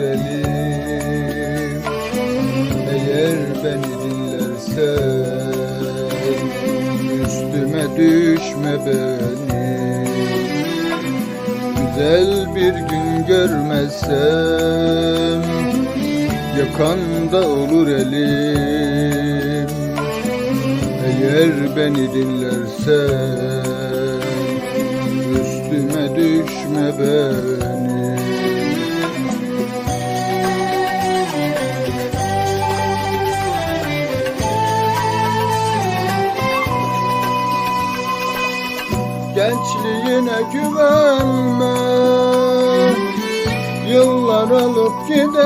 elim Eğer beni dinlersen Üstüme düşme beni. Güzel bir gün görmezsem Yakanda olur elim. Eğer beni dinlersen Üstüme düşme beni Gençliğine güvenme Yıllar alıp gidecek.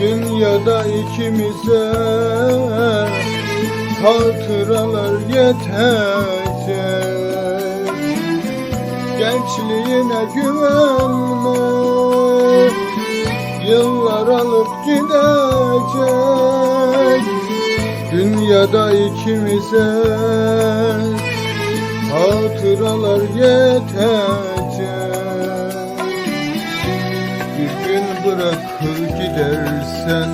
Dünyada ikimize Hatıralar yetecek. Gençliğine güvenme Yıllar alıp gidecek. Dünyada ikimize hatıralar yetecek. Bir gün bırakır gidersen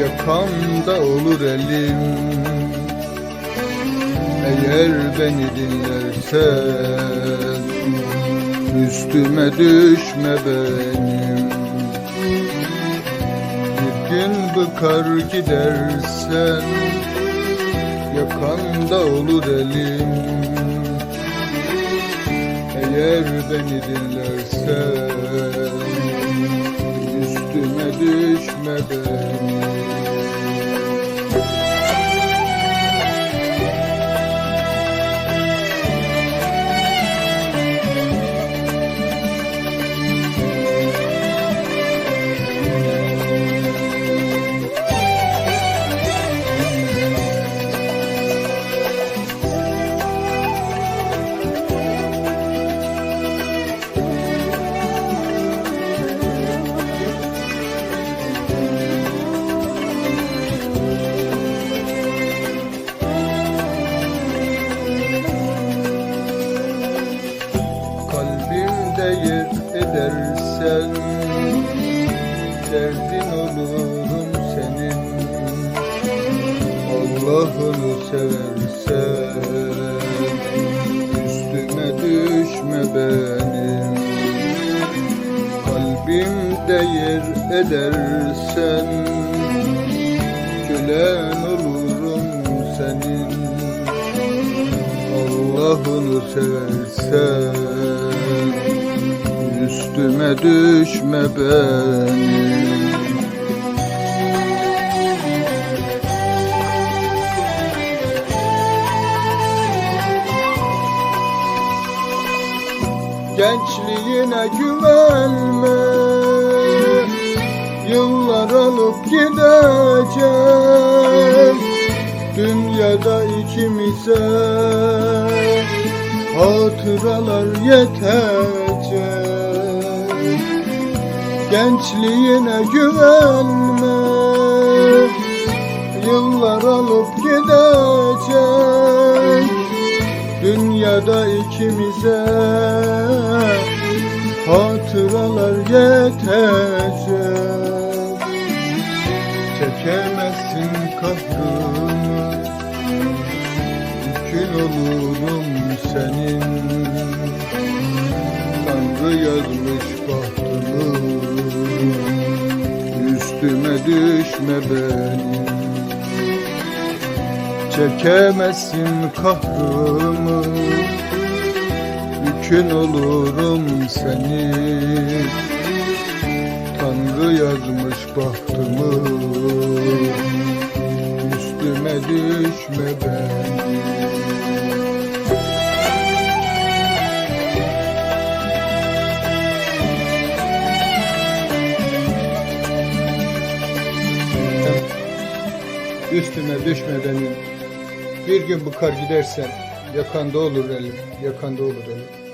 yakamda olur elim Eğer beni dinlersen üstüme düşme benim. Bir gün bıkar gidersen Yakanda olur elim Eğer beni dinlersen Üstüme düşme benim Allah'ını seversen Üstüme düşme benim. Kalbimde yer edersen Kölen olurum senin. Allah'ını seversen Üstüme düşme benim Gençliğine güvenme. Yıllar alıp gidecek Dünyada ikimize Hatıralar yetecek. Gençliğine güvenme. Yıllar alıp gidecek Dünyada ikimize hatıralar yetecek. Çekemezsin kahrımı Yükün olurum senin. Tanrı yazmış bahtımı Üstüme düşme benim Çekemezsin kahrımı Yükün olurum seni. Tanrı yazmış bahtımı Üstüme düşme benim Üstüme düşme benim Bir gün bıkar gidersen Yakanda olur elim Yakanda olur elim